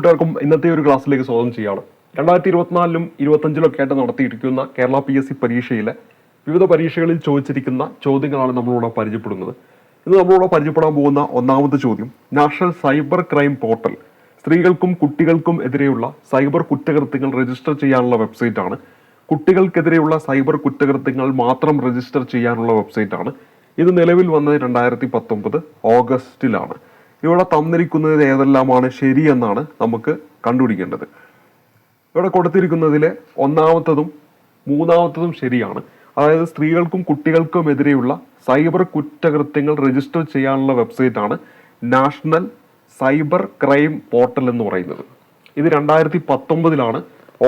കൂട്ടുകാർക്കും ഇന്നത്തെ ഒരു ക്ലാസ്സിലേക്ക് സ്വാഗതം ചെയ്യാണ്. രണ്ടായിരത്തി ഇരുപത്തിനാലിലും ഇരുപത്തഞ്ചിലൊക്കെ ആയിട്ട് നടത്തിയിരിക്കുന്ന കേരള പി എസ് സി പരീക്ഷയിലെ വിവിധ പരീക്ഷകളിൽ ചോദിച്ചിരിക്കുന്ന ചോദ്യങ്ങളാണ് നമ്മളിവിടെ പരിചയപ്പെടുന്നത്. ഇന്ന് നമ്മളിവിടെ പരിചയപ്പെടാൻ പോകുന്ന ഒന്നാമത്തെ ചോദ്യം നാഷണൽ സൈബർ ക്രൈം പോർട്ടൽ. സ്ത്രീകൾക്കും കുട്ടികൾക്കും എതിരെയുള്ള സൈബർ കുറ്റകൃത്യങ്ങൾ രജിസ്റ്റർ ചെയ്യാനുള്ള വെബ്സൈറ്റ് ആണ്. കുട്ടികൾക്കെതിരെയുള്ള സൈബർ കുറ്റകൃത്യങ്ങൾ മാത്രം രജിസ്റ്റർ ചെയ്യാനുള്ള വെബ്സൈറ്റ് ആണ്. ഇത് നിലവിൽ വന്നത് രണ്ടായിരത്തി പത്തൊമ്പത് ഓഗസ്റ്റിലാണ്. ഇവിടെ തന്നിരിക്കുന്നത് ഏതെല്ലാമാണ് ശരിയെന്നാണ് നമുക്ക് കണ്ടുപിടിക്കേണ്ടത്. ഇവിടെ കൊടുത്തിരിക്കുന്നതിലെ ഒന്നാമത്തതും മൂന്നാമത്തതും ശരിയാണ്. അതായത് സ്ത്രീകൾക്കും കുട്ടികൾക്കും എതിരെയുള്ള സൈബർ കുറ്റകൃത്യങ്ങൾ രജിസ്റ്റർ ചെയ്യാനുള്ള വെബ്സൈറ്റ് ആണ് നാഷണൽ സൈബർ ക്രൈം പോർട്ടൽ എന്ന് പറയുന്നത്. ഇത് രണ്ടായിരത്തി പത്തൊമ്പതിലാണ്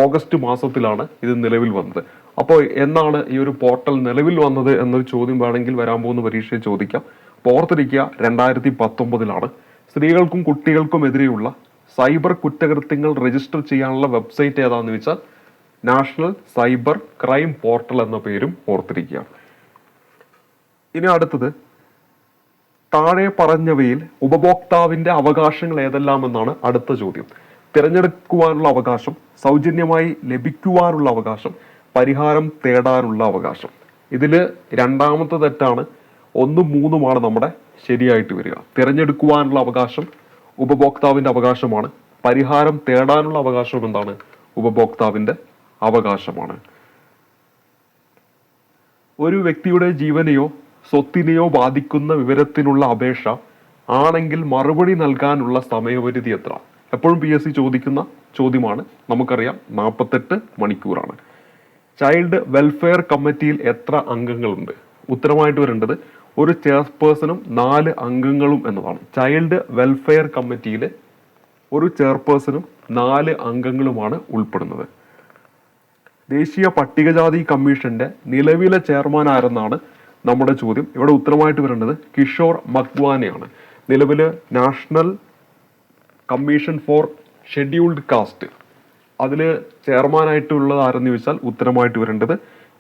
ഓഗസ്റ്റ് മാസത്തിലാണ് ഇത് നിലവിൽ വന്നത്. അപ്പോൾ എന്നാണ് ഈ ഒരു പോർട്ടൽ നിലവിൽ വന്നത് എന്നൊരു ചോദ്യം വേണമെങ്കിൽ വരാൻ പോകുന്ന പരീക്ഷയിൽ ചോദിക്കാം. ഓർത്തിരിക്കുക രണ്ടായിരത്തി പത്തൊമ്പതിലാണ് സ്ത്രീകൾക്കും കുട്ടികൾക്കും എതിരെയുള്ള സൈബർ കുറ്റകൃത്യങ്ങൾ രജിസ്റ്റർ ചെയ്യാനുള്ള വെബ്സൈറ്റ് ഏതാണെന്ന് വെച്ചാൽ നാഷണൽ സൈബർ ക്രൈം പോർട്ടൽ എന്ന പേരും ഓർത്തിരിക്കുക. ഇനി അടുത്തത് താഴെ പറഞ്ഞവയിൽ ഉപഭോക്താവിന്റെ അവകാശങ്ങൾ ഏതെല്ലാമെന്നാണ് അടുത്ത ചോദ്യം. തിരഞ്ഞെടുക്കുവാനുള്ള അവകാശം സൗജന്യമായി ലഭിക്കുവാനുള്ള അവകാശം പരിഹാരം തേടാനുള്ള അവകാശം. ഇതിൽ രണ്ടാമത്തെ തെറ്റാണ് ഒന്നും മൂന്നുമാണ് നമ്മുടെ ശരിയായിട്ട് വരിക. തിരഞ്ഞെടുക്കുവാനുള്ള അവകാശം ഉപഭോക്താവിന്റെ അവകാശമാണ്. പരിഹാരം തേടാനുള്ള അവകാശം എന്താണ്? ഉപഭോക്താവിന്റെ അവകാശമാണ്. ഒരു വ്യക്തിയുടെ ജീവനെയോ സ്വത്തിനെയോ ബാധിക്കുന്ന വിവരത്തിനുള്ള അപേക്ഷ ആണെങ്കിൽ മറുപടി നൽകാനുള്ള സമയപരിധി എത്ര? എപ്പോഴും പി എസ് സി ചോദിക്കുന്ന ചോദ്യമാണ്. നമുക്കറിയാം നാൽപ്പത്തെട്ട് മണിക്കൂറാണ്. ചൈൽഡ് വെൽഫെയർ കമ്മിറ്റിയിൽ എത്ര അംഗങ്ങളുണ്ട്? ഉത്തരമായിട്ട് വരേണ്ടത് ഒരു ചെയർപേഴ്സണും നാല് അംഗങ്ങളും എന്നതാണ്. ചൈൽഡ് വെൽഫെയർ കമ്മിറ്റിയിലെ ഒരു ചെയർപേഴ്സണും നാല് അംഗങ്ങളുമാണ് ഉൾപ്പെടുന്നത്. ദേശീയ പട്ടികജാതി കമ്മീഷന്റെ നിലവിലെ ചെയർമാൻ ആരെന്നാണ് നമ്മുടെ ചോദ്യം. ഇവിടെ ഉത്തരമായിട്ട് വരേണ്ടത് കിഷോർ മക്വാനെയാണ്. നിലവിൽ national commission for scheduled caste. അതിൽ ചെയർമാനായിട്ടുള്ളത് ആരെന്ന് ചോദിച്ചാൽ ഉത്തരമായിട്ട് വരേണ്ടത്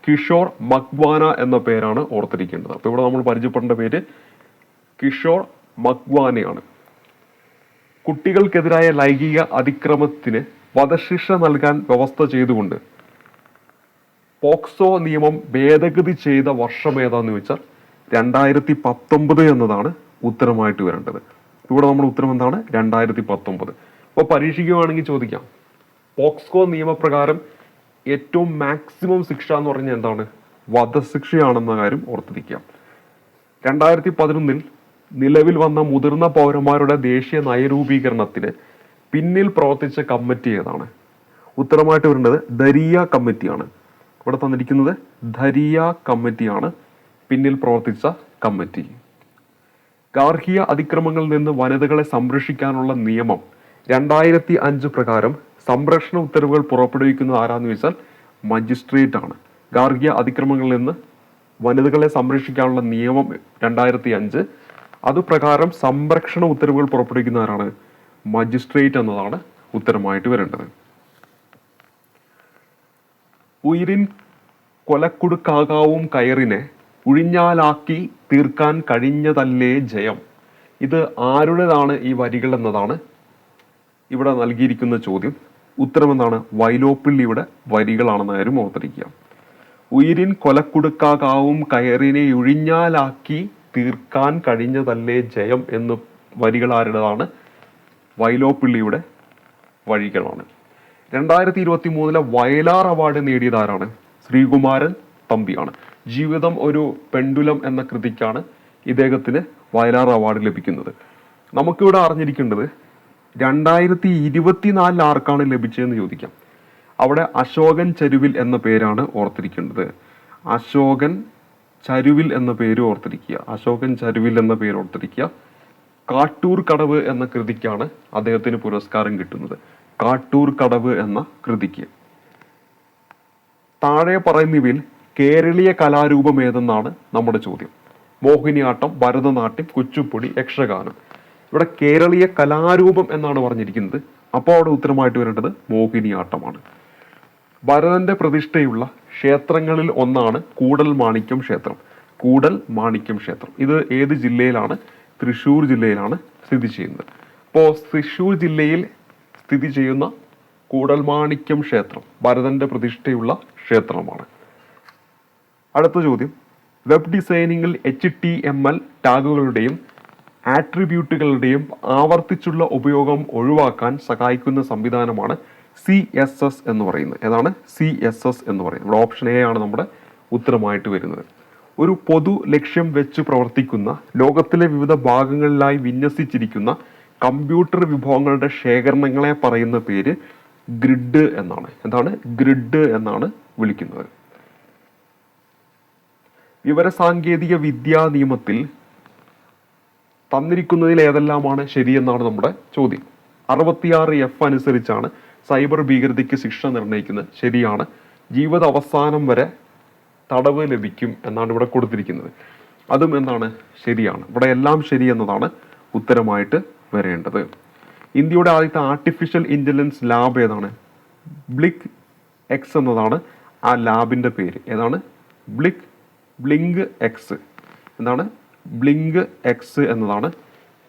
കിഷോർ മക്വാന എന്ന പേരാണ് ഓർത്തിരിക്കേണ്ടത്. അപ്പോൾ ഇവിടെ നമ്മൾ പരിചയപ്പെടേണ്ട പേര് കിഷോർ മക്വാനയാണ് കുട്ടികൾക്കെതിരായ ലൈംഗിക അതിക്രമത്തിന് വധശിക്ഷ നൽകാൻ വ്യവസ്ഥ ചെയ്തുകൊണ്ട് പോക്സോ നിയമം ഭേദഗതി ചെയ്ത വർഷം ഏതാന്ന് ചോദിച്ചാൽ രണ്ടായിരത്തി പത്തൊമ്പത് എന്നതാണ് ഉത്തരമായിട്ട് വരേണ്ടത്. ഇവിടെ നമ്മുടെ ഉത്തരം എന്താണ്? രണ്ടായിരത്തി പത്തൊമ്പത് അപ്പോൾ പരീക്ഷിക്കുകയാണെങ്കിൽ ചോദിക്കാം. പോക്സോ നിയമപ്രകാരം ഏറ്റവും മാക്സിമം ശിക്ഷ എന്ന് പറഞ്ഞാൽ എന്താണ്? വധശിക്ഷയാണെന്ന കാര്യം ഓർത്തിരിക്കുക. രണ്ടായിരത്തി പതിനൊന്നിൽ നിലവിൽ വന്ന മുതിർന്ന പൗരന്മാരുടെ ദേശീയ നയരൂപീകരണത്തിന് പിന്നിൽ പ്രവർത്തിച്ച കമ്മിറ്റി ഏതാണ്? ഉത്തരമായിട്ട് വരേണ്ടത് ദരിയ കമ്മിറ്റിയാണ്. ഇവിടെ തന്നിരിക്കുന്നത് ധരിയ കമ്മിറ്റിയാണ് പിന്നിൽ പ്രവർത്തിച്ച കമ്മിറ്റി. ഗാർഹിക അതിക്രമങ്ങളിൽ നിന്ന് വനിതകളെ സംരക്ഷിക്കാനുള്ള നിയമം രണ്ടായിരത്തി അഞ്ച് പ്രകാരം സംരക്ഷണ ഉത്തരവുകൾ പുറപ്പെടുവിക്കുന്നത് ആരാന്ന് ചോദിച്ചാൽ മജിസ്ട്രേറ്റ് ആണ്. ഗാർഹിക അതിക്രമങ്ങളിൽ നിന്ന് വനിതകളെ സംരക്ഷിക്കാനുള്ള നിയമം രണ്ടായിരത്തി അഞ്ച് അതുപ്രകാരം സംരക്ഷണ ഉത്തരവുകൾ പുറപ്പെടുവിക്കുന്ന ആരാണ്? മജിസ്ട്രേറ്റ് എന്നതാണ് ഉത്തരമായിട്ട് വരേണ്ടത്. ഉയിരിൻ കൊലക്കുടുക്കാകാവും കയറിനെ ഉഴിഞ്ഞാലാക്കി തീർക്കാൻ കഴിഞ്ഞതല്ലേ ജയം. ഇത് ആരുടേതാണ് ഈ വരികൾ എന്നതാണ് ഇവിടെ നൽകിയിരിക്കുന്ന ചോദ്യം. ഉത്തരം എന്താണ് വൈലോപ്പിള്ളിയുടെ വരികളാണെന്ന കാര്യം ഓർത്തിരിക്കുക. ഉയിരിൻ കൊലക്കുടുക്കാകാവും കയറിനെ ഒഴിഞ്ഞാലാക്കി തീർക്കാൻ കഴിഞ്ഞതല്ലേ ജയം എന്ന് വരികൾ ആരുടേതാണ്? വൈലോപ്പിള്ളിയുടെ വഴികളാണ്. രണ്ടായിരത്തി ഇരുപത്തി മൂന്നിലെ വയലാർ അവാർഡ് നേടിയതാരാണ് ശ്രീകുമാരൻ തമ്പിയാണ്. ജീവിതം ഒരു പെണ്ടുലം എന്ന കൃതിക്കാണ് ഇദ്ദേഹത്തിന് വയലാർ അവാർഡ് ലഭിക്കുന്നത്. നമുക്കിവിടെ അറിഞ്ഞിരിക്കേണ്ടത് രണ്ടായിരത്തി ഇരുപത്തിനാലിൽ ആർക്കാണ് ലഭിച്ചതെന്ന് ചോദിക്കാം. അവിടെ അശോകൻ ചരുവിൽ എന്ന പേരാണ് ഓർത്തിരിക്കേണ്ടത്. അശോകൻ ചരുവിൽ എന്ന പേര് ഓർത്തിരിക്കുക. അശോകൻ ചരുവിൽ എന്ന പേര് ഓർത്തിരിക്കുക. കാട്ടൂർ കടവ് എന്ന കൃതിക്കാണ് അദ്ദേഹത്തിന് പുരസ്കാരം കിട്ടുന്നത്. കാട്ടൂർ കടവ് എന്ന കൃതിക്ക്. താഴെ പറയുന്നവയിൽ കേരളീയ കലാരൂപം ഏതെന്നാണ് നമ്മുടെ ചോദ്യം. മോഹിനിയാട്ടം ഭരതനാട്യം കുച്ചുപ്പുടി യക്ഷഗാനം. ഇവിടെ കേരളീയ കലാരൂപം എന്നാണ് പറഞ്ഞിരിക്കുന്നത്. അപ്പോൾ അവിടെ ഉത്തരമായിട്ട് വരേണ്ടത് മോഹിനിയാട്ടമാണ്. ഭരതന്റെ പ്രതിഷ്ഠയുള്ള ക്ഷേത്രങ്ങളിൽ ഒന്നാണ് കൂടൽ മാണിക്യം ക്ഷേത്രം. കൂടൽ മാണിക്യം ക്ഷേത്രം. ഇത് ഏത് ജില്ലയിലാണ്? തൃശ്ശൂർ ജില്ലയിലാണ് സ്ഥിതി ചെയ്യുന്നത്. അപ്പോൾ തൃശ്ശൂർ ജില്ലയിൽ സ്ഥിതി ചെയ്യുന്ന കൂടൽമാണിക്യം ക്ഷേത്രം ഭരതന്റെ പ്രതിഷ്ഠയുള്ള ക്ഷേത്രമാണ്. അടുത്ത ചോദ്യം. വെബ് ഡിസൈനിങ്ങിൽ എച്ച് ടി എം എൽ ടാഗുകളുടെയും ആട്രിബ്യൂട്ടുകളുടെയും ആവർത്തിച്ചുള്ള ഉപയോഗം ഒഴിവാക്കാൻ സഹായിക്കുന്ന സംവിധാനമാണ് സി എസ് എസ് എന്ന് പറയുന്നത്. ഏതാണ്? സി എസ് എസ് എന്ന് പറയുന്നത്. ഇവിടെ ഓപ്ഷൻ എ ആണ് നമ്മുടെ ഉത്തരമായിട്ട് വരുന്നത്. ഒരു പൊതു ലക്ഷ്യം വെച്ച് പ്രവർത്തിക്കുന്ന ലോകത്തിലെ വിവിധ ഭാഗങ്ങളിലായി വിന്യസിച്ചിരിക്കുന്ന കമ്പ്യൂട്ടർ വിഭവങ്ങളുടെ ശേഖരണങ്ങളെ പറയുന്ന പേര് ഗ്രിഡ് എന്നാണ്. എന്താണ്? ഗ്രിഡ് എന്നാണ് വിളിക്കുന്നത്. വിവരസാങ്കേതിക വിദ്യാ നിയമത്തിൽ തന്നിരിക്കുന്നതിൽ ഏതെല്ലാമാണ് ശരിയെന്നാണ് നമ്മുടെ ചോദ്യം. അറുപത്തിയാറ് എഫ് അനുസരിച്ചാണ് സൈബർ ഭീകരതയ്ക്ക് ശിക്ഷ നിർണയിക്കുന്നത് ശരിയാണ്. ജീവിത അവസാനം വരെ തടവ് ലഭിക്കും എന്നാണ് ഇവിടെ കൊടുത്തിരിക്കുന്നത്. അതും എന്താണ്? ശരിയാണ്. ഇവിടെ എല്ലാം ശരി എന്നതാണ് ഉത്തരമായിട്ട് വരേണ്ടത്. ഇന്ത്യയുടെ ആദ്യത്തെ ആർട്ടിഫിഷ്യൽ ഇന്റലിജൻസ് ലാബ് ഏതാണ്? ബ്ലിക് എക്സ് എന്നതാണ് ആ ലാബിന്റെ പേര്. ഏതാണ്? ബ്ലിക് ബ്ലിങ്ക് എക്സ് എന്താണ്? ബ്ലിങ്ക് എക്സ് എന്നതാണ്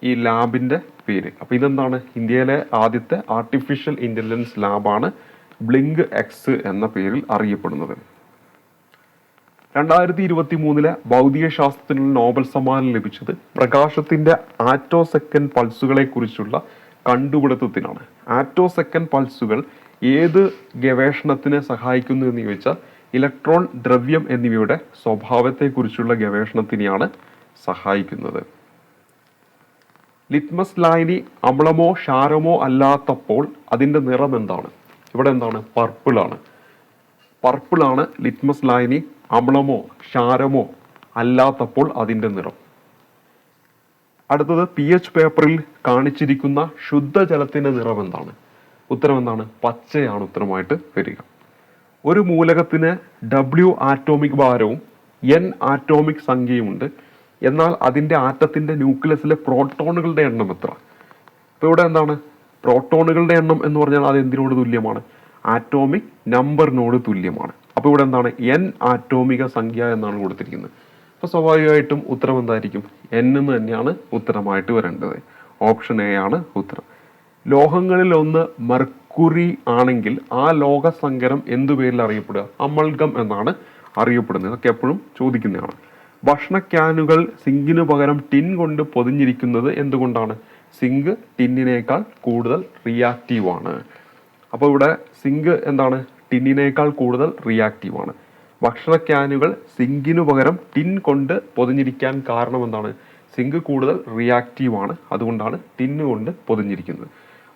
ഈ ലാബിന്റെ പേര്. അപ്പോൾ ഇതെന്താണ്? ഇന്ത്യയിലെ ആദ്യത്തെ ആർട്ടിഫിഷ്യൽ ഇന്റലിജൻസ് ലാബാണ് ബ്ലിങ്ക് എക്സ് എന്ന പേരിൽ അറിയപ്പെടുന്നത്. രണ്ടായിരത്തി ഇരുപത്തി മൂന്നിലെ ഭൗതിക ശാസ്ത്രത്തിനുള്ള നോബൽ സമ്മാനം ലഭിച്ചത് പ്രകാശത്തിന്റെ ആറ്റോ സെക്കൻഡ് പൾസുകളെ കുറിച്ചുള്ള കണ്ടുപിടുത്തത്തിനാണ്. ആറ്റോ സെക്കൻഡ് പൾസുകൾ ഏത് ഗവേഷണത്തിനെ സഹായിക്കുന്നു എന്ന് ചോദിച്ചാൽ ഇലക്ട്രോൺ ദ്രവ്യം എന്നിവയുടെ സ്വഭാവത്തെക്കുറിച്ചുള്ള ഗവേഷണത്തിനെയാണ് സഹായിക്കുന്നത്. ലിറ്റ്മസ് ലായനി അമ്ലമോ ക്ഷാരമോ അല്ലാത്തപ്പോൾ അതിന്റെ നിറം എന്താണ്? ഇവിടെ എന്താണ്? പർപ്പിളാണ് പർപ്പിളാണ് ലിറ്റ്മസ് ലായനി അമ്ലമോ ക്ഷാരമോ അല്ലാത്തപ്പോൾ അതിന്റെ നിറം. അടുത്തത് പി എച്ച് പേപ്പറിൽ കാണിച്ചിരിക്കുന്ന ശുദ്ധജലത്തിന്റെ നിറം എന്താണ്? ഉത്തരം എന്താണ്? പച്ചയാണ് ഉത്തരമായിട്ട് വരിക. ഒരു മൂലകത്തിന് ഡബ്ല്യു ആറ്റോമിക് ഭാരവും എൻ ആറ്റോമിക് സംഖ്യയുമുണ്ട്. എന്നാൽ അതിന്റെ ആറ്റത്തിന്റെ ന്യൂക്ലിയസിലെ പ്രോട്ടോണുകളുടെ എണ്ണം എത്ര? അപ്പോൾ ഇവിടെ എന്താണ്? പ്രോട്ടോണുകളുടെ എണ്ണം എന്ന് പറഞ്ഞാൽ അത് എന്തിനോട് തുല്യമാണ്? ആറ്റോമിക് നമ്പറിനോട് തുല്യമാണ്. അപ്പോൾ ഇവിടെ എന്താണ്? എൻ ആറ്റോമിക സംഖ്യ എന്നാണ് കൊടുത്തിരിക്കുന്നത്. അപ്പോൾ സ്വാഭാവികമായിട്ടും ഉത്തരം എന്തായിരിക്കും? എൻ എന്ന് തന്നെയാണ് ഉത്തരമായിട്ട് വരേണ്ടത്. ഓപ്ഷൻ എ ആണ് ഉത്തരം. ലോഹങ്ങളിൽ ഒന്ന് മർക്കുറി ആണെങ്കിൽ ആ ലോകസങ്കരം എന്തു പേരിൽ അറിയപ്പെടുക? അമൽഗം എന്നാണ് അറിയപ്പെടുന്നത്. ഇതൊക്കെ എപ്പോഴും ചോദിക്കുന്നതാണ്. ഭക്ഷണ ക്യാനുകൾ സിങ്കിന് പകരം ടിൻ കൊണ്ട് പൊതിഞ്ഞിരിക്കുന്നത് എന്തുകൊണ്ടാണ്? സിങ്ക് ടിന്നിനേക്കാൾ കൂടുതൽ റിയാക്റ്റീവ് ആണ്. അപ്പോൾ ഇവിടെ സിങ്ക് എന്താണ്? ടിന്നിനേക്കാൾ കൂടുതൽ റിയാക്റ്റീവ് ആണ്. ഭക്ഷണ ക്യാനുകൾ സിങ്കിനു പകരം ടിൻ കൊണ്ട് പൊതിഞ്ഞിരിക്കാൻ കാരണം എന്താണ്? സിങ്ക് കൂടുതൽ റിയാക്റ്റീവ് ആണ്. അതുകൊണ്ടാണ് ടിന്ന് കൊണ്ട് പൊതിഞ്ഞിരിക്കുന്നത്.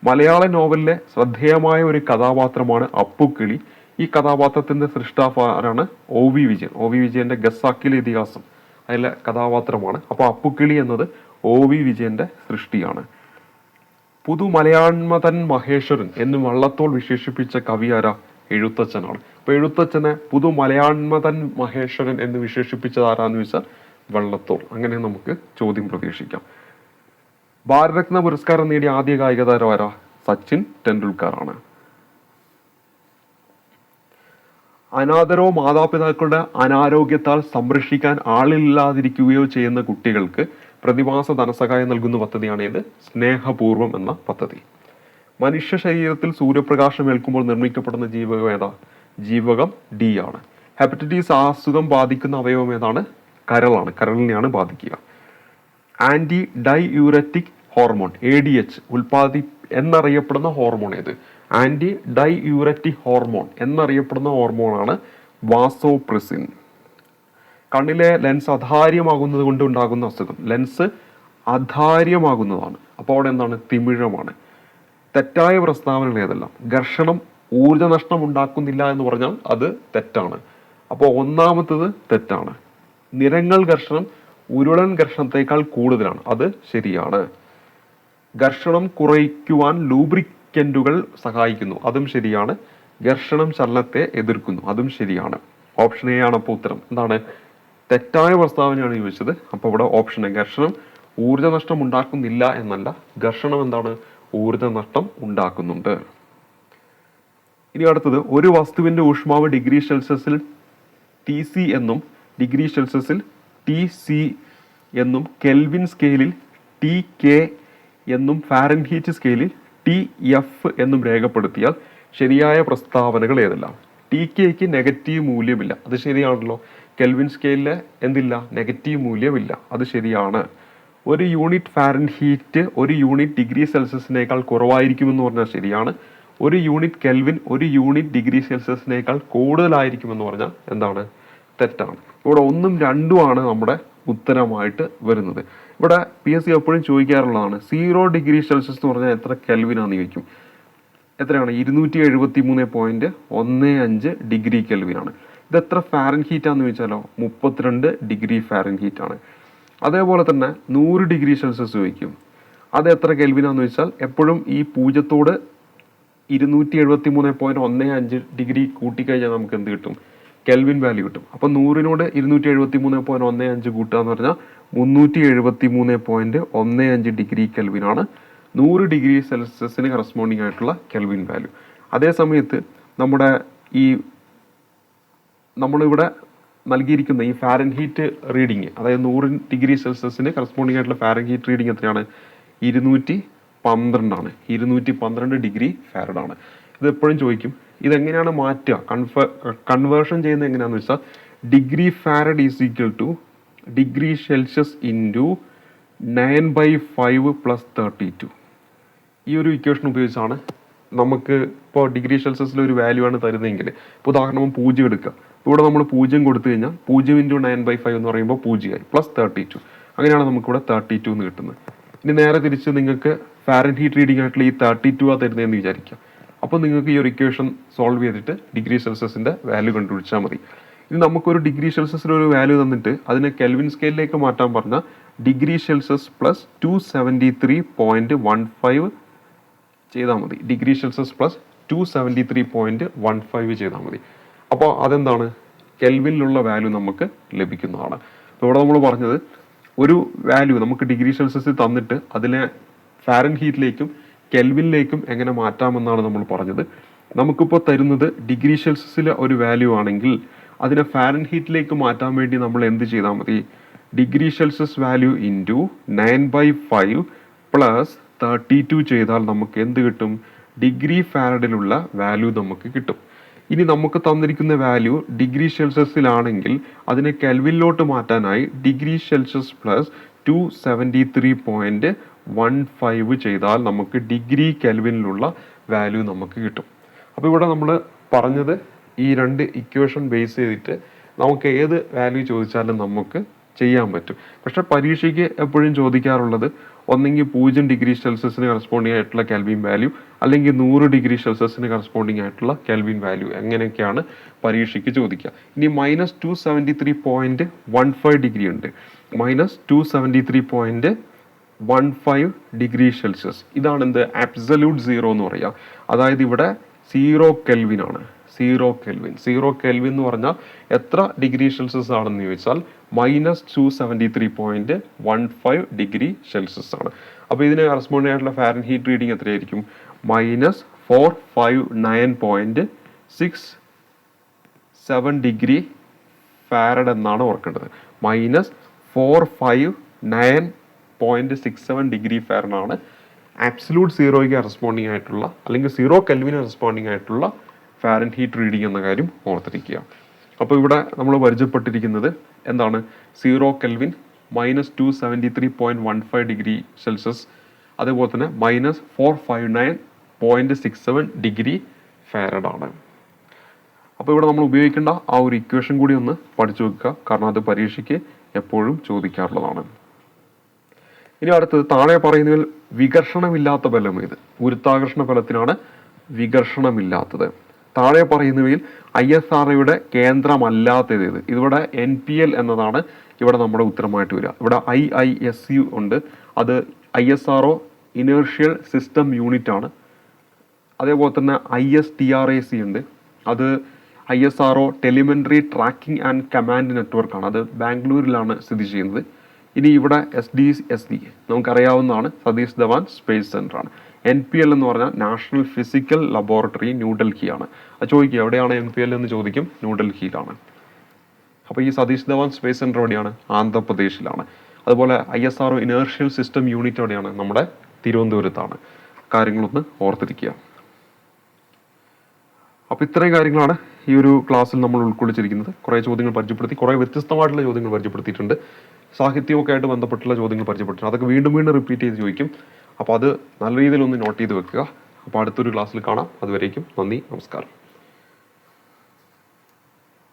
മലയാള നോവലിലെ ശ്രദ്ധേയമായ ഒരു കഥാപാത്രമാണ് അപ്പുക്കിളി. ഈ കഥാപാത്രത്തിന്റെ സൃഷ്ടാവ് ആരാണ്? O V Vijayan. O V വിജയന്റെ ഗസാക്കിലെ ഇതിഹാസം. അതിലെ കഥാപാത്രമാണ്. അപ്പോൾ അപ്പുക്കിളി എന്നത് ഒ വി വിജയന്റെ സൃഷ്ടിയാണ്. പുതു മലയാൺമതൻ മഹേശ്വരൻ എന്ന് വള്ളത്തോൾ വിശേഷിപ്പിച്ച കവി ആരാ? എഴുത്തച്ഛനാണ്. അപ്പൊ എഴുത്തച്ഛനെ പുതു മലയാൺമതൻ മഹേശ്വരൻ എന്ന് വിശേഷിപ്പിച്ചത് ആരാന്ന് ചോദിച്ചാൽ വള്ളത്തോൾ. അങ്ങനെ നമുക്ക് ചോദ്യം പ്രതീക്ഷിക്കാം. ഭാരതരത്ന പുരസ്കാരം നേടിയ ആദ്യ കായിക താരം ആരാ? സച്ചിൻ ടെണ്ടുൽക്കർ ആണ് അനാഥരോ മാതാപിതാക്കളുടെ അനാരോഗ്യത്താൽ സംരക്ഷിക്കാൻ ആളില്ലാതിരിക്കുകയോ ചെയ്യുന്ന കുട്ടികൾക്ക് പ്രതിമാസ ധനസഹായം നൽകുന്ന പദ്ധതിയാണ് ഇത്. സ്നേഹപൂർവം എന്ന പദ്ധതി. മനുഷ്യ ശരീരത്തിൽ സൂര്യപ്രകാശം ഏൽക്കുമ്പോൾ നിർമ്മിക്കപ്പെടുന്ന ജീവകം ഏതാ? ജീവകം ഡി ആണ്. ഹെപ്പറ്റൈറ്റിസ് അസുഖം ബാധിക്കുന്ന അവയവം ഏതാണ്? കരളാണ്. കരളിനെയാണ് ബാധിക്കുക. Anti diuretic hormone A D H ഉൽപാദി എന്നറിയപ്പെടുന്ന ഹോർമോൺ ഏത്? ആന്റി ഡൈയൂററ്റിക് ഹോർമോൺ എന്നറിയപ്പെടുന്ന ഹോർമോണാണ് വാസോപ്രിസിൻ. കണ്ണിലെ ലെൻസ് അധാര്യമാകുന്നത് കൊണ്ട് ഉണ്ടാകുന്ന അസുഖം. ലെൻസ് അധാര്യമാകുന്നതാണ്. അപ്പോൾ അവിടെ എന്താണ്? തിമിഴമാണ് തെറ്റായ പ്രസ്താവനകൾ ഏതെല്ലാം? ഘർഷണം ഊർജനഷ്ടം ഉണ്ടാക്കുന്നില്ല എന്ന് പറഞ്ഞാൽ അത് തെറ്റാണ്. അപ്പോൾ ഒന്നാമത്തത് തെറ്റാണ്. നിരങ്ങൾ ഘർഷണം ഉരുളൻ ഘർഷണത്തേക്കാൾ കൂടുതലാണ്. അത് ശരിയാണ്. ഘർഷണം കുറയ്ക്കുവാൻ ലൂബ്രിക്കന്റുകൾ സഹായിക്കുന്നു. അതും ശരിയാണ്. ഘർഷണം ചലനത്തെ എതിർക്കുന്നു. അതും ശരിയാണ്. ഓപ്ഷൻ എ ആണ് അപ്പോൾ ഉത്തരം. എന്താണ്? തെറ്റായ പ്രസ്താവനയാണ് ചോദിച്ചത്. അപ്പോൾ ഇവിടെ ഓപ്ഷൻ എ ഘർഷണം ഊർജനഷ്ടം ഉണ്ടാക്കുന്നില്ല എന്നല്ല. ഘർഷണം എന്താണ്? ഊർജനഷ്ടം ഉണ്ടാക്കുന്നുണ്ട്. ഇനി അടുത്തത് ഒരു വസ്തുവിന്റെ ഊഷ്മാവ് ഡിഗ്രി സെൽഷ്യസിൽ ടി സി എന്നും ഡിഗ്രി സെൽഷ്യസിൽ ടി സി എന്നും കെൽവിൻ സ്കെയിലിൽ ടി കെ എന്നും ഫാരൻഹീറ്റ് സ്കെയിലിൽ ടി എഫ് എന്നും രേഖപ്പെടുത്തിയാൽ ശരിയായ പ്രസ്താവനകൾ ഏതെല്ലാം? ടി കെക്ക് നെഗറ്റീവ് മൂല്യമില്ല. അത് ശരിയാണല്ലോ. കെൽവിൻ സ്കെയിലിൽ എന്തില്ല? നെഗറ്റീവ് മൂല്യമില്ല. അത് ശരിയാണ്. ഒരു യൂണിറ്റ് ഫാരൻ ഹീറ്റ് ഒരു യൂണിറ്റ് ഡിഗ്രി സെൽഷ്യസിനേക്കാൾ കുറവായിരിക്കുമെന്ന് പറഞ്ഞാൽ ശരിയാണ്. ഒരു യൂണിറ്റ് കെൽവിൻ ഒരു യൂണിറ്റ് ഡിഗ്രി സെൽഷ്യസിനേക്കാൾ കൂടുതലായിരിക്കുമെന്ന് പറഞ്ഞാൽ എന്താണ്? തെറ്റാണ്. ഇവിടെ ഒന്നും രണ്ടുമാണ് നമ്മുടെ ഉത്തരമായിട്ട് വരുന്നത്. ഇവിടെ പി എസ് സി എപ്പോഴും ചോദിക്കാറുള്ളതാണ് സീറോ ഡിഗ്രി സെൽഷ്യസ് എന്ന് പറഞ്ഞാൽ എത്ര കെൽവിനാന്ന് ചോദിക്കും. എത്രയാണ്? ഇരുന്നൂറ്റി എഴുപത്തി മൂന്ന് പോയിന്റ് ഒന്ന് അഞ്ച് ഡിഗ്രി കെൽവിനാണ് ഇത് എത്ര ഫാരൻ ഹീറ്റ് ആണെന്ന് ചോദിച്ചാലോ? മുപ്പത്തിരണ്ട് ഡിഗ്രി ഫാരൻ ഹീറ്റ് ആണ്. അതേപോലെ തന്നെ നൂറ് ഡിഗ്രി സെൽഷ്യസ് ചോദിക്കും. അത് എത്ര കെൽവിനാന്ന് ചോദിച്ചാൽ എപ്പോഴും ഈ പൂജ്യത്തോട് ഇരുന്നൂറ്റി എഴുപത്തി മൂന്ന് പോയിന്റ് ഒന്ന് അഞ്ച് ഡിഗ്രി കൂട്ടിക്കഴിഞ്ഞാൽ നമുക്ക് എന്ത് കിട്ടും? കെൽവിൻ വാല്യൂ കിട്ടും. അപ്പോൾ നൂറിനോട് ഇരുന്നൂറ്റി എഴുപത്തി മൂന്ന് പോയിന്റ് ഒന്ന് അഞ്ച് കൂട്ടുക എന്ന് പറഞ്ഞാൽ മുന്നൂറ്റി എഴുപത്തി മൂന്ന് പോയിന്റ് ഒന്ന് അഞ്ച് ഡിഗ്രി കെൽവിനാണ്. നൂറ് ഡിഗ്രി സെൽഷ്യസിന് കറസ്പോണ്ടിങ് ആയിട്ടുള്ള കെൽവിൻ വാല്യൂ അതേ സമയത്ത് നമ്മുടെ ഈ നമ്മളിവിടെ നൽകിയിരിക്കുന്ന ഈ ഫാരൻ ഹീറ്റ് റീഡിങ് അതായത് നൂറ് ഡിഗ്രി സെൽഷ്യസിന് കറസ്പോണ്ടിങ് ആയിട്ടുള്ള ഫാരൻ ഹീറ്റ് റീഡിങ് എത്രയാണ്? ഇരുന്നൂറ്റി പന്ത്രണ്ടാണ് ഇരുന്നൂറ്റി പന്ത്രണ്ട് ഡിഗ്രി ഫാരഡാണ് ഇത് എപ്പോഴും ചോദിക്കും ഇതെങ്ങനെയാണ് മാറ്റുക? കൺഫ കൺവേർഷൻ ചെയ്യുന്നത് എങ്ങനെയാണെന്ന് വെച്ചാൽ degree Fahrenheit is equal to degree Celsius into nine by five plus thirty two. ഈ ഒരു ഇക്വേഷൻ ഉപയോഗിച്ചാണ് നമുക്ക് ഇപ്പോൾ ഡിഗ്രി സെൽഷ്യസിൽ ഒരു വാല്യൂ ആണ് തരുന്നതെങ്കിൽ ഇപ്പോൾ ഉദാഹരണം പൂജ്യം എടുക്കുക ഇവിടെ നമ്മൾ പൂജ്യം കൊടുത്തു കഴിഞ്ഞാൽ പൂജ്യം ഇന്റു നയൻ ബൈ ഫൈവ് എന്ന് പറയുമ്പോൾ പൂജ്യമായി പ്ലസ് തേർട്ടി ടു. അങ്ങനെയാണ് നമുക്കിവിടെ തേർട്ടി ടു എന്ന് കിട്ടുന്നത്. ഇനി നേരെ തിരിച്ച് നിങ്ങൾക്ക് ഫാരൻ ഹീറ്റ് റീഡിംഗ് ആയിട്ടുള്ള ഈ തേർട്ടി ടു ആ തരുന്നതെന്ന് വിചാരിക്കുക അപ്പോൾ നിങ്ങൾക്ക് ഈ ഒരു ഇക്വേഷൻ സോൾവ് ചെയ്തിട്ട് ഡിഗ്രി സെൽഷ്യസിന്റെ വാല്യൂ കണ്ടുപിടിച്ചാൽ മതി. ഇനി നമുക്കൊരു ഡിഗ്രി സെൽഷ്യസിൽ ഒരു വാല്യൂ തന്നിട്ട് അതിനെ കെൽവിൻ സ്കെയിലിലേക്ക് മാറ്റാൻ പറഞ്ഞാൽ degree Celsius plus two seventy three point one five ചെയ്താൽ മതി. Degree Celsius plus two seventy three point one five ചെയ്താൽ മതി. അപ്പോൾ അതെന്താണ്? കെൽവിനിലുള്ള വാല്യൂ നമുക്ക് ലഭിക്കുന്നതാണ്. ഇവിടെ നമ്മൾ പറഞ്ഞത് ഒരു വാല്യൂ നമുക്ക് ഡിഗ്രി സെൽഷ്യസിൽ തന്നിട്ട് അതിനെ ഫാരൻ ഹീറ്റിലേക്കും കെൽവിനിലേക്കും എങ്ങനെ മാറ്റാമെന്നാണ് നമ്മൾ പറഞ്ഞത്. നമുക്കിപ്പോൾ തരുന്നത് ഡിഗ്രി സെൽഷ്യസിലെ ഒരു വാല്യൂ ആണെങ്കിൽ അതിനെ ഫാരൻ ഹീറ്റിലേക്ക് മാറ്റാൻ വേണ്ടി നമ്മൾ എന്ത് ചെയ്താൽ മതി? Degree Celsius value into nine by five plus thirty two ചെയ്താൽ നമുക്ക് എന്ത് കിട്ടും? ഡിഗ്രി ഫാരഡിലുള്ള വാല്യൂ നമുക്ക് കിട്ടും. ഇനി നമുക്ക് തന്നിരിക്കുന്ന വാല്യൂ ഡിഗ്രി സെൽഷ്യസിലാണെങ്കിൽ അതിനെ കെൽവിനിലോട്ട് മാറ്റാനായി degree Celsius plus two seventy three point one five ചെയ്താൽ നമുക്ക് ഡിഗ്രി കെൽവിനിലുള്ള വാല്യൂ നമുക്ക് കിട്ടും. അപ്പോൾ ഇവിടെ നമ്മൾ പറഞ്ഞത് ഈ രണ്ട് ഇക്വേഷൻ ബേസ് ചെയ്തിട്ട് നമുക്ക് ഏത് വാല്യൂ ചോദിച്ചാലും നമുക്ക് ചെയ്യാൻ പറ്റും. പക്ഷെ പരീക്ഷയ്ക്ക് എപ്പോഴും ചോദിക്കാറുള്ളത് ഒന്നെങ്കിൽ പൂജ്യം ഡിഗ്രി സെൽഷ്യസിന് കറസ്പോണ്ടിങ് ആയിട്ടുള്ള കാൽവിൻ വാല്യൂ അല്ലെങ്കിൽ നൂറ് ഡിഗ്രി സെൽഷ്യസിന് കറസ്പോണ്ടിങ് ആയിട്ടുള്ള കാൽവിൻ വാല്യൂ എങ്ങനെയൊക്കെയാണ് പരീക്ഷയ്ക്ക് ചോദിക്കുക. ഇനി minus two seventy three point one five degree ഉണ്ട്. Minus two seventy three point one five degree Celsius ഇതാണ് എന്ത്? ആബ്സല്യൂട്ട് സീറോ എന്ന് പറയുക അതായത് ഇവിടെ സീറോ കെൽവിൻ ആണ്. Zero kelvin. സീറോ കെൽവിൻ എന്ന് പറഞ്ഞാൽ എത്ര ഡിഗ്രി സെൽഷ്യസ് ആണെന്ന് ചോദിച്ചാൽ minus two seventy three point one five degree Celsius ആണ്. അപ്പോൾ ഇതിന് കറസ്പോണ്ടിങ് ആയിട്ടുള്ള ഫാരൻ ഹീറ്റ് റീഡിംഗ് എത്രയായിരിക്കും? Minus four five nine point six seven degree Fahrenheit എന്നാണ് ഓർക്കേണ്ടത്. Minus four five nine point six seven degree ഫാരനാണ് absolute സീറോയ്ക്ക് corresponding ആയിട്ടുള്ള അല്ലെങ്കിൽ സീറോ കെൽവിന് കറസ്പോണ്ടിങ് ആയിട്ടുള്ള ഫാരൻ ഹീറ്റ് റീഡിംഗ് എന്ന കാര്യം ഓർത്തിരിക്കുക. അപ്പോൾ ഇവിടെ നമ്മൾ പരിചയപ്പെട്ടിരിക്കുന്നത് എന്താണ്? Zero kelvin minus two seventy three point one five degree Celsius അതേപോലെ തന്നെ minus four five nine point six seven degree ഫാരഡാണ് അപ്പോൾ ഇവിടെ നമ്മൾ ഉപയോഗിക്കേണ്ട ആ ഒരു ഇക്വേഷൻ കൂടി ഒന്ന് പഠിച്ചു വെക്കുക. കാരണം അത് പരീക്ഷയ്ക്ക് എപ്പോഴും ചോദിക്കാറുള്ളതാണ്. ഇനി അടുത്തത് താഴെ പറയുന്നതിൽ വികർഷണമില്ലാത്ത ബലം ഏത്? ഗുരുത്താകർഷണ ബലത്തിനാണ് വികർഷണമില്ലാത്തത്. താഴെ പറയുന്നവയിൽ ഐ എസ് ആർ ഒയുടെ കേന്ദ്രമല്ലാത്തത് ഏത്? ഇതിവിടെ എൻ പി എൽ എന്നതാണ് ഇവിടെ നമ്മുടെ ഉത്തരമായിട്ട് വരിക. ഇവിടെ ഐ ഐ എസ് യു ഉണ്ട്. അത് I S R O inertial system unit ആണ് അതേപോലെ തന്നെ I S T R A C ഉണ്ട്. അത് I S R O telemetry tracking and command നെറ്റ്വർക്കാണ്. അത് ബാംഗ്ലൂരിലാണ് സ്ഥിതി ചെയ്യുന്നത്. ഇനി ഇവിടെ എസ് ഡി എസ് ഡി നമുക്കറിയാവുന്നതാണ് സതീഷ് ധവാൻ സ്പേസ് സെന്ററാണ് എൻ പി എൽ എന്ന് പറഞ്ഞാൽ നാഷണൽ ഫിസിക്കൽ ലബോറട്ടറി ന്യൂഡൽഹിയാണ് അത് ചോദിക്കുക എവിടെയാണ് എൻ പി എൽ എന്ന് ചോദിക്കും ന്യൂഡൽഹിയിലാണ് അപ്പോൾ ഈ സതീഷ് ധവാൻ സ്പേസ് സെന്റർ എവിടെയാണ്? ആന്ധ്രാപ്രദേശിലാണ്. അതുപോലെ I S R inertial system unit എവിടെയാണ്? നമ്മുടെ തിരുവനന്തപുരത്താണ്. കാര്യങ്ങളൊന്ന് ഓർത്തിരിക്കുക. അപ്പോൾ ഇത്രയും കാര്യങ്ങളാണ് ഈ ഒരു ക്ലാസ്സിൽ നമ്മൾ ഉൾക്കൊള്ളിച്ചിരിക്കുന്നത്. കുറേ ചോദ്യങ്ങൾ പരിചയപ്പെടുത്തി കുറേ വ്യത്യസ്തമായിട്ടുള്ള ചോദ്യങ്ങൾ പരിചയപ്പെടുത്തിയിട്ടുണ്ട്. സാഹിത്യമൊക്കെ ആയിട്ട് ബന്ധപ്പെട്ടുള്ള ചോദ്യങ്ങൾ പരിചയപ്പെട്ടിട്ടുണ്ട്. അതൊക്കെ വീണ്ടും വീണ്ടും റിപ്പീറ്റ് ചെയ്ത് ചോദിക്കും. അപ്പോൾ അത് നല്ല രീതിയിൽ ഒന്ന് നോട്ട് ചെയ്ത് വെക്കുക. അപ്പോൾ അടുത്തൊരു ക്ലാസ്സിൽ കാണാം. അതുവരേക്കും നന്ദി നമസ്കാരം.